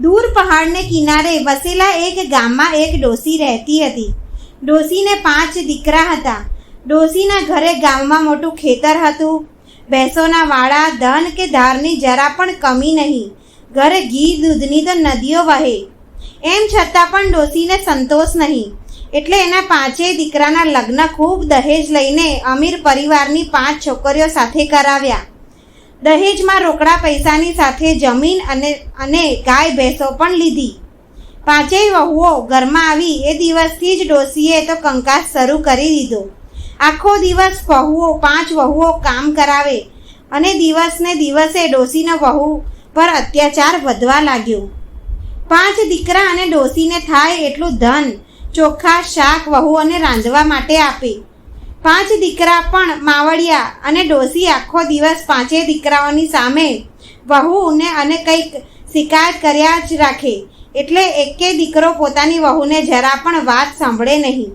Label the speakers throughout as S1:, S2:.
S1: દૂર પહાડને કિનારે વસેલા એક ગામમાં એક ડોસી રહેતી હતી. ડોસીને પાંચ દીકરા હતા. ડોસીના ઘરે ગામમાં મોટું ખેતર હતું. ભેંસોના વાડા ધન કે ધારની જરા પણ કમી નહીં. ઘરે ઘી, દૂધની તો નદીઓ વહે. એમ છતાં પણ ડોસીને સંતોષ નહીં. એટલે એના પાંચેય દીકરાના લગ્ન ખૂબ દહેજ લઈને અમીર પરિવારની પાંચ છોકરીઓ સાથે કરાવ્યા. દહેજમાં રોકડા પૈસાની સાથે જમીન અને અને ગાય ભેંસો પણ લીધી. પાંચેય વહુઓ ઘરમાં આવી એ દિવસથી જ ડોસીએ તો કંકાસ શરૂ કરી દીધો. આખો દિવસ વહુઓ, પાંચ વહુઓ કામ કરાવે અને દિવસને દિવસે ડોસીનો વહુ પર અત્યાચાર વધવા લાગ્યો. પાંચ દીકરા અને ડોસીને થાય એટલું ધન ચોખ્ખા શાક વહુઓને રાંધવા માટે આપે. પાંચ દીકરા પણ માવડિયા અને ડોસી આખો દિવસ પાંચે દીકરાઓની સામે વહુને અને કંઈક શિકાયત કર્યા જ રાખે. એટલે એકે દીકરો પોતાની વહુને જરા પણ વાત સાંભળે નહીં.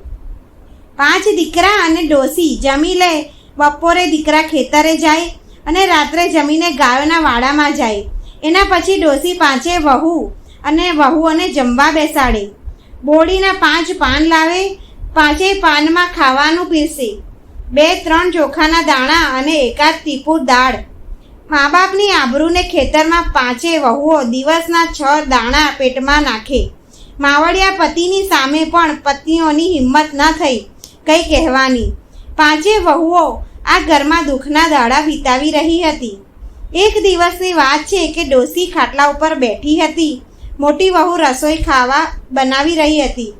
S1: પાંચ દીકરા અને ડોસી જમી લે, બપોરે દીકરા ખેતરે જાય અને રાત્રે જમીને ગાયોના વાડામાં જાય. એના પછી ડોસી પાંચે વહુ અને વહુઓને જમવા બેસાડે. બોડીના પાંચ પાન લાવે પાંચેય પાનમાં ખાવાનું પીરસે. બે, ત્રણ ચોખાના દાણા અને એકાદ ટીપું દાળ. મા બાપની આબરૂને ખેતરમાં પાંચે વહુઓ દિવસના છ દાણા પેટમાં નાખે. માવડિયા પતિની સામે પણ પત્નીઓની હિંમત ન થઈ, કંઈ કહેવાની. પાંચે વહુઓ આ ઘરમાં દુઃખના દાડા વિતાવી રહી હતી. એક દિવસની વાત છે કે ડોસી ખાટલા ઉપર બેઠી હતી. મોટી વહુ રસોઈ ખાવા બનાવી રહી હતી.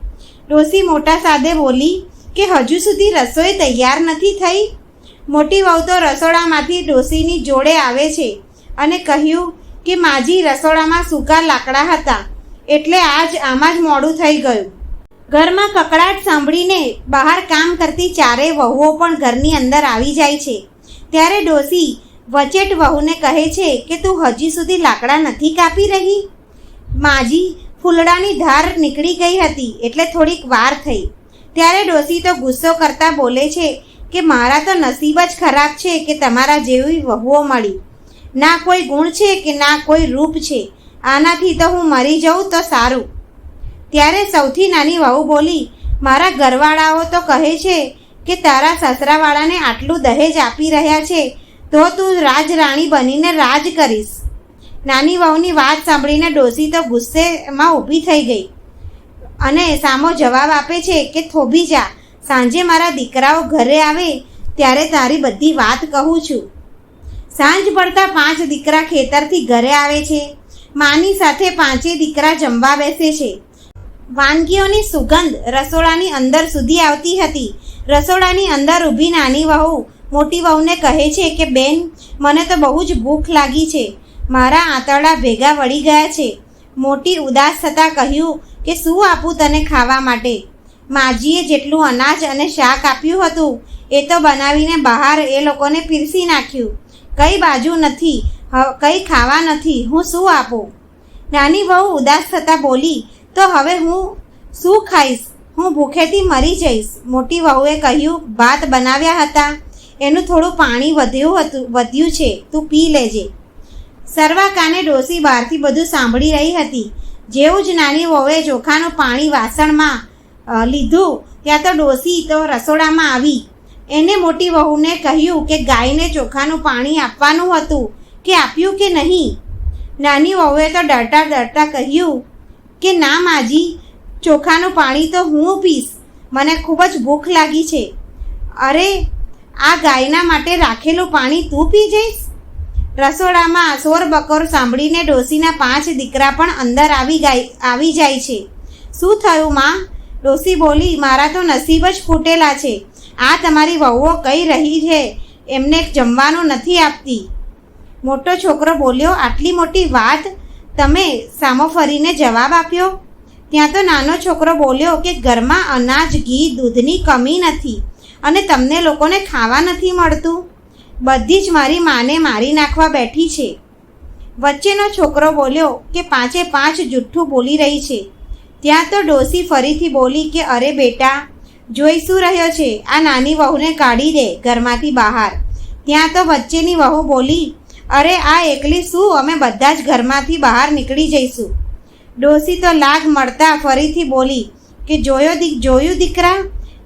S1: ડોસી મોટા સાદે બોલી કે હજુ સુધી રસોઈ તૈયાર નથી થઈ? મોટી વહુ તો રસોડામાંથી ડોસીની જોડે આવે છે અને કહ્યું કે માજી રસોડામાં સૂકા લાકડા હતા, એટલે આજ આમાં જ મોડું થઈ ગયું. ઘરમાં કકડાટ સાંભળીને બહાર કામ કરતી ચારેય વહુઓ પણ ઘરની અંદર આવી જાય છે. ત્યારે ડોસી વચેટ વહુને કહે છે કે તું હજી સુધી લાકડા નથી કાપી રહી? માજી ફૂલડાની ધાર નીકળી ગઈ હતી એટલે થોડીક વાર થઈ. ત્યારે ડોસી તો ગુસ્સો કરતા બોલે છે કે મારા તો નસીબ જ ખરાબ છે કે તમારા જેવી વહુઓ મળી. ના કોઈ ગુણ છે કે ના કોઈ રૂપ છે. આનાથી તો હું મરી જાઉં તો સારું. ત્યારે સૌથી નાની વહુ બોલી, મારા ઘરવાળાઓ તો કહે છે કે તારા સસરાવાળાને આટલું દહેજ આપી રહ્યા છે, તો તું રાજરાણી બનીને રાજ કરીશ. નાની વહુની વાત સાંભળીને ડોસી તો ગુસ્સેમાં ઊભી થઈ ગઈ. અને સામો જવાબ આપે છે કે થોભી જા સાંજે મારા દીકરાઓ ઘરે આવે ત્યારે તારી બધી વાત કહું છું. સાંજ પડતા પાંચ દીકરા ખેતરથી ઘરે આવે છે. માની સાથે પાંચે દીકરા જમવા બેસે છે. વાનગીઓની સુગંધ રસોડાની અંદર સુધી આવતી હતી. રસોડાની અંદર ઊભી નાની વહુ મોટી વહુને કહે છે કે, બેન, મને તો બહુ જ ભૂખ લાગી છે. મારા આંતરડા ભેગા વળી ગયા છે. મોટી ઉદાસ થતાં કહ્યું કે શું આપું તને ખાવા માટે? માજીએ જેટલું અનાજ અને શાક આપ્યું હતું, એ તો બનાવીને બહાર એ લોકોને પીરસી નાખ્યું. કઈ બાજુ નથી કંઈ ખાવા નથી, હું શું આપું? નાની વહુ ઉદાસ થતાં બોલી, તો હવે હું શું ખાઈશ? હું ભૂખેથી મરી જઈશ. મોટી વહુએ કહ્યું, ભાત બનાવ્યા હતા. એનું થોડું પાણી વધ્યું હતું, વધ્યું છે. તું પી લેજે. સરવા કાને ડોસી બહારથી બધું સાંભળી રહી હતી. જેવું જ નાની વહુએ ચોખાનું પાણી વાસણમાં લીધું, ત્યાં તો ડોસી તો રસોડામાં આવી. એને મોટી વહુને કહ્યું કે ગાયને ચોખાનું પાણી આપવાનું હતું, કે આપ્યું કે નહીં? નાની વહુએ તો ડરતા ડરતા કહ્યું કે ના માજી, ચોખાનું પાણી તો હું પીશ, મને ખૂબ જ ભૂખ લાગી છે. અરે, આ ગાયના માટે રાખેલું પાણી તું પી જઈશ? રસોડામાં સોર બકોર સાંભળીને ડોસીના પાંચ દીકરા પણ અંદર આવી ગાય, આવી જાય છે. શું થયું, માં? ડોસી બોલી, મારા તો નસીબ જ ફૂટેલા છે. આ તમારી વહુઓ કઈ રહી છે? એમને જમવાનું નથી આપતી. મોટો છોકરો બોલ્યો, આટલી મોટી વાત? તમે સામો ફરીને જવાબ આપ્યો? ત્યાં તો નાનો છોકરો બોલ્યો કે, ઘરમાં અનાજ, ઘી, દૂધની કમી નથી અને તમને લોકોને ખાવા નથી મળતું. બધી જ મારી માને મારી નાખવા બેઠી છે. વચ્ચેનો છોકરો બોલ્યો કે પાંચે પાંચ જુઠ્ઠું બોલી રહી છે. ત્યાં તો ડોસી ફરીથી બોલી કે અરે બેટા, જોઈ શું રહ્યો છે? આ નાની વહુને કાઢી દે ઘરમાંથી બહાર. ત્યાં તો વચ્ચેની વહુ બોલી, અરે આ એકલી શું? અમે બધા જ ઘરમાંથી બહાર નીકળી જઈશું. ડોસી તો લાગ મળતા ફરીથી બોલી કે જોયો દીક જોયું દીકરા?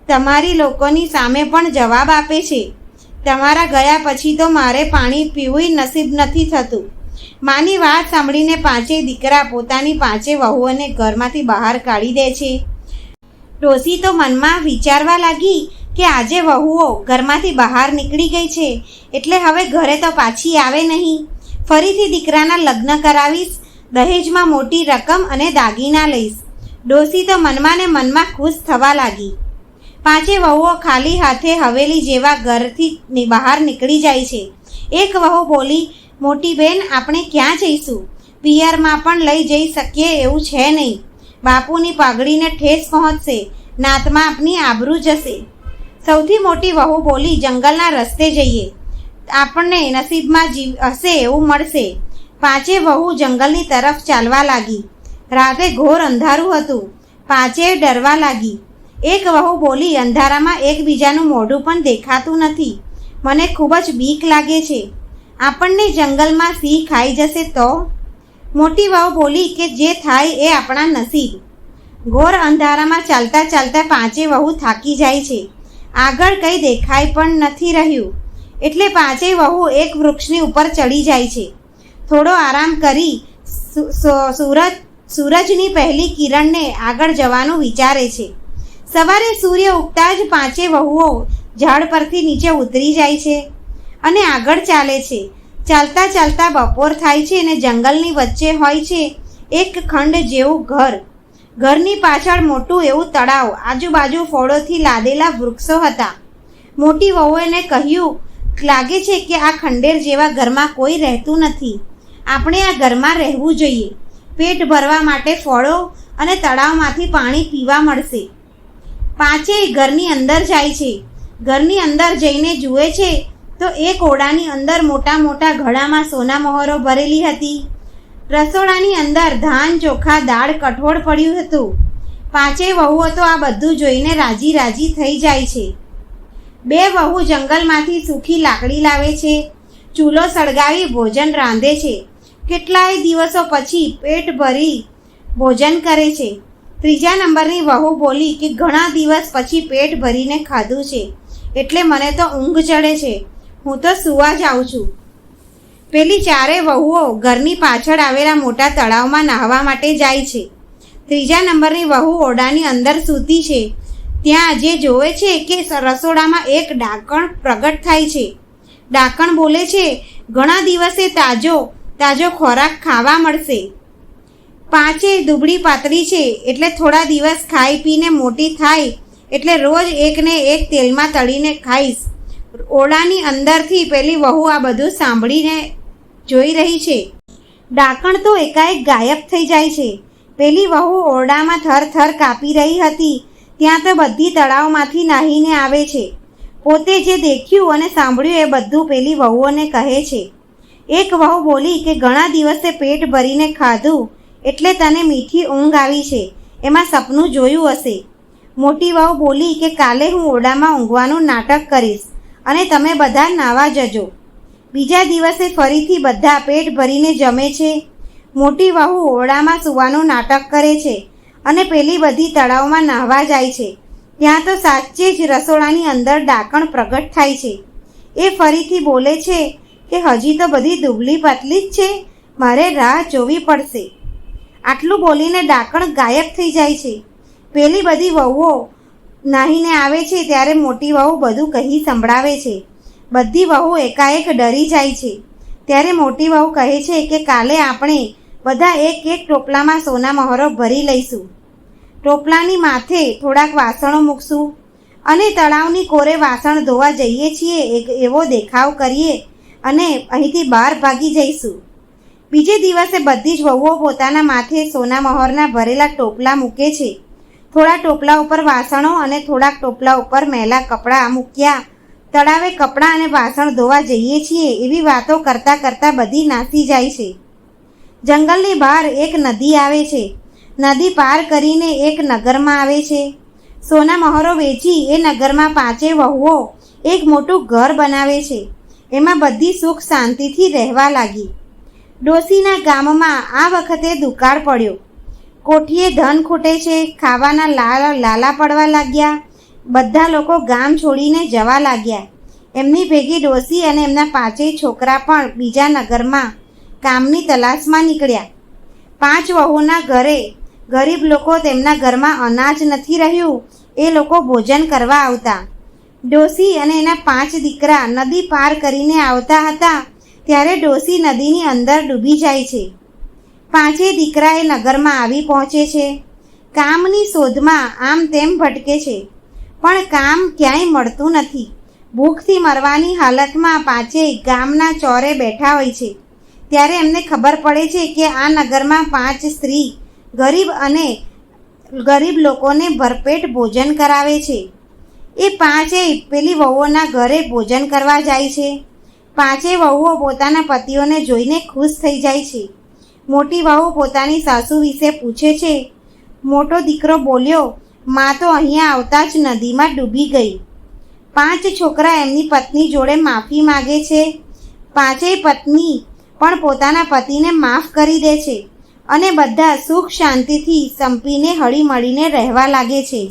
S1: તમારી લોકોની સામે પણ જવાબ આપે છે. તમારા ગયા પછી તો મારે પાણી પીવું નસીબ નથી થતું. માની વાત સાંભળીને પાંચેય દીકરા પોતાની પાંચે વહુઓને ઘરમાંથી બહાર કાઢી દે છે. ડોસી તો મનમાં વિચારવા લાગી કે આજે વહુઓ ઘરમાંથી બહાર નીકળી ગઈ છે, એટલે હવે ઘરે તો પાછી આવે નહીં. ફરીથી દીકરાના લગ્ન કરાવીશ, દહેજમાં મોટી રકમ અને દાગીના લઈશ. ડોસી તો મનમાં ને મનમાં ખુશ થવા લાગી. પાંચે વહુઓ ખાલી હાથે હવેલી જેવા ઘરથી બહાર નીકળી જાય છે. એક વહુ બોલી, મોટી બેન, આપણે ક્યાં જઈશું? પિયરમાં પણ લઈ જઈ શકીએ એવું છે નહીં. બાપુની પાઘડીને ઠેસ પહોંચશે. નાતમાં આપની આબરૂ જશે. સૌથી મોટી વહુ બોલી, જંગલના રસ્તે જઈએ. આપણને નસીબમાં જીવ હશે એવું મળશે. પાંચે વહુ જંગલની તરફ ચાલવા લાગી. રાતે ઘોર અંધારું હતું. પાંચે ડરવા લાગી. એક વહુ બોલી, અંધારામાં એકબીજાનું મોઢું પણ દેખાતું નથી. મને ખૂબ જ બીક લાગે છે. આપણને જંગલમાં સિંહ ખાઈ જશે તો? મોટી વહુ બોલી કે, જે થાય એ આપણા નસીબ. ઘોર અંધારામાં ચાલતા ચાલતા પાંચે વહુ થાકી જાય છે. આગળ કંઈ દેખાય પણ નથી રહ્યું. એટલે પાંચેય વહુ એક વૃક્ષની ઉપર ચડી જાય છે. થોડો આરામ કરી સુરજ, સૂરજની પહેલી કિરણને આગળ જવાનું વિચારે છે. સવારે સૂર્ય ઉગતા જ પાંચે વહુઓ ઝાડ પરથી નીચે ઉતરી જાય છે અને આગળ ચાલે છે. ચાલતા ચાલતા બપોર થાય છે અને જંગલની વચ્ચે હોય છે એક ખંડ જેવું ઘર. ઘરની પાછળ મોટું એવું તળાવ, આજુબાજુ ફળોથી લાદેલા વૃક્ષો હતા. મોટી વહુએને કહ્યું, લાગે છે કે આ ખંડેર જેવા ઘરમાં કોઈ રહેતું નથી. આપણે આ ઘરમાં રહેવું જોઈએ. પેટ ભરવા માટે ફળો અને તળાવમાંથી પાણી પીવા મળશે. પાંચેય ઘરની અંદર જાય છે. ઘરની અંદર જઈને જુએ છે તો એ ઘોડાની અંદર મોટા મોટા ઘડામાં સોના મહોરો ભરેલી હતી. રસોડાની અંદર ધાન, ચોખા, દાળ કઠોળ પડ્યું હતું. પાંચેય વહુઓ તો આ બધું જોઈને રાજી રાજી થઈ જાય છે. બે વહુ જંગલમાંથી સૂકી લાકડી લાવે છે, ચૂલો સળગાવી ભોજન રાંધે છે. કેટલાય દિવસો પછી પેટ ભરી ભોજન કરે છે. ત્રીજા નંબરની વહુ બોલી કે ઘણા દિવસ પછી પેટ ભરીને ખાધું છે, એટલે મને તો ઊંઘ ચડે છે. હું તો સુવા જાઉં છું. પેલી ચારે વહુઓ ઘરની પાછળ આવેલા મોટા તળાવમાં નાહવા માટે જાય છે. ત્રીજા નંબરની વહુ ઓરડાની અંદર સૂતી છે. ત્યાં જે જોવે છે કે રસોડામાં એક ડાકણ પ્રગટ થાય છે. ડાકણ બોલે છે, ઘણા દિવસે તાજો તાજો ખોરાક ખાવા મળશે. પાંચે દુબળી પાતળી છે, એટલે થોડા દિવસ ખાઈ પીને મોટી થાય, એટલે રોજ એકને એક તેલમાં તળીને ખાઈશ. ઓરડાની અંદરથી પેલી વહુ આ બધું સાંભળીને જોઈ રહી છે. ડાકણ તો એકાએક ગાયબ થઈ જાય છે. પેલી વહુ ઓરડામાં થર થર કાપી રહી હતી, ત્યાં તો બધી તળાવમાંથી નાહીને આવે છે. પોતે જે દેખ્યું અને સાંભળ્યું એ બધું પેલી વહુઓને કહે છે. એક વહુ બોલી કે ઘણા દિવસે પેટ ભરીને ખાધું એટલે તને મીઠી ઊંઘ આવી છે. એમાં સપનું જોયું હશે. મોટી વહુ બોલી કે કાલે હું ઓરડામાં ઊંઘવાનું નાટક કરીશ અને તમે બધા નાવા જજો. બીજા દિવસે ફરીથી બધા પેટ ભરીને જમે છે. મોટી વહુ ઓરડામાં સૂવાનું નાટક કરે છે અને પેલી બધી તળાવમાં નાહવા જાય છે. ત્યાં તો સાચે જ રસોડાની અંદર ડાકણ પ્રગટ થાય છે. એ ફરીથી બોલે છે કે હજી તો બધી દુબલી પતલી જ છે. મારે રાહ જોવી પડશે. આટલું બોલીને ડાકણ ગાયબ થઈ જાય છે. પેલી બધી વહુઓ નાહીને આવે છે ત્યારે મોટી વહુ બધું કહી સંભળાવે છે. બધી વહુ એકાએક ડરી જાય છે. ત્યારે મોટી વહુ કહે છે કે કાલે આપણે બધા એક એક ટોપલામાં સોના મહોરો ભરી લઈશું. ટોપલાની માથે થોડાક વાસણો મૂકશું અને તળાવની કોરે વાસણ ધોવા જઈએ છીએ એક એવો દેખાવ કરીએ અને અહીંથી બહાર ભાગી જઈશું. બીજે દિવસે બધી જ વહુઓ પોતાના માથે સોના મહોરના ભરેલા ટોપલા મૂકે છે. થોડા ટોપલા ઉપર વાસણો અને થોડાક ટોપલા ઉપર મેલા કપડાં મૂક્યા. તળાવે કપડાં અને વાસણ ધોવા જઈએ છીએ એવી વાતો કરતાં કરતાં બધી નાસી જાય છે. જંગલની બહાર એક નદી આવે છે. નદી પાર કરીને એક નગરમાં આવે છે. સોના મહોરો વેચી એ નગરમાં પાંચે વહુઓ એક મોટું ઘર બનાવે છે. એમાં બધી સુખ શાંતિથી રહેવા લાગી. ડોસીના ગામમાં આ વખતે દુકાળ પડ્યો. કોઠીએ ધન ખૂટે છે, ખાવાના લાલ લાલા પડવા લાગ્યા. બધા લોકો ગામ છોડીને જવા લાગ્યા. એમની ભેગી ડોસી અને એમના પાંચેય છોકરા પણ બીજા નગરમાં કામની તલાશમાં નીકળ્યા. પાંચ વહુના ઘરે ગરીબ લોકો તેમના ઘરમાં અનાજ નથી રહ્યું, એ લોકો ભોજન કરવા આવતા. ડોસી અને એના પાંચ દીકરા નદી પાર કરીને આવતા હતા ત્યારે ડોસી નદીની અંદર ડૂબી જાય છે. પાંચેય દીકરા એ નગરમાં આવી પહોંચે છે. કામની શોધમાં આમ તેમ ભટકે છે. પણ કામ ક્યાંય મળતું નથી. ભૂખથી મરવાની હાલતમાં પાંચેય ગામના ચોરે બેઠા હોય છે. ત્યારે એમને ખબર પડે છે કે આ નગરમાં પાંચ સ્ત્રી ગરીબ અને ગરીબ લોકોને ભરપેટ ભોજન કરાવે છે. એ પાંચેય પેલી વહુઓના ઘરે ભોજન કરવા જાય છે. પાંચેય વહુઓ પોતાના પતિઓને જોઈને ખુશ થઈ જાય છે. મોટી વહુ પોતાની સાસુ વિશે પૂછે છે, મોટો દીકરો બોલ્યો, માં તો અહીંયા આવતા જ નદીમાં ડૂબી ગઈ. પાંચ છોકરા એમની પત્ની જોડે માફી માગે છે. પાંચેય પત્ની પણ પોતાના પતિને માફ કરી દે છે અને બધા સુખ શાંતિથી સંપીને હળીમળીને રહેવા લાગે છે.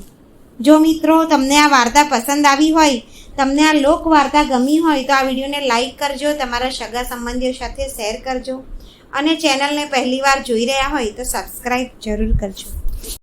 S1: જો મિત્રો, તમને આ વાર્તા પસંદ આવી હોય તમને આ લોક વાર્તા ગમી હોય તો આ વિડીયોને લાઈક કરજો, તમારા સગા સંબંધીઓ સાથે શેર કરજો અને ચેનલને પહેલીવાર જોઈ રહ્યા હોય તો સબસ્ક્રાઈબ જરૂર કરજો.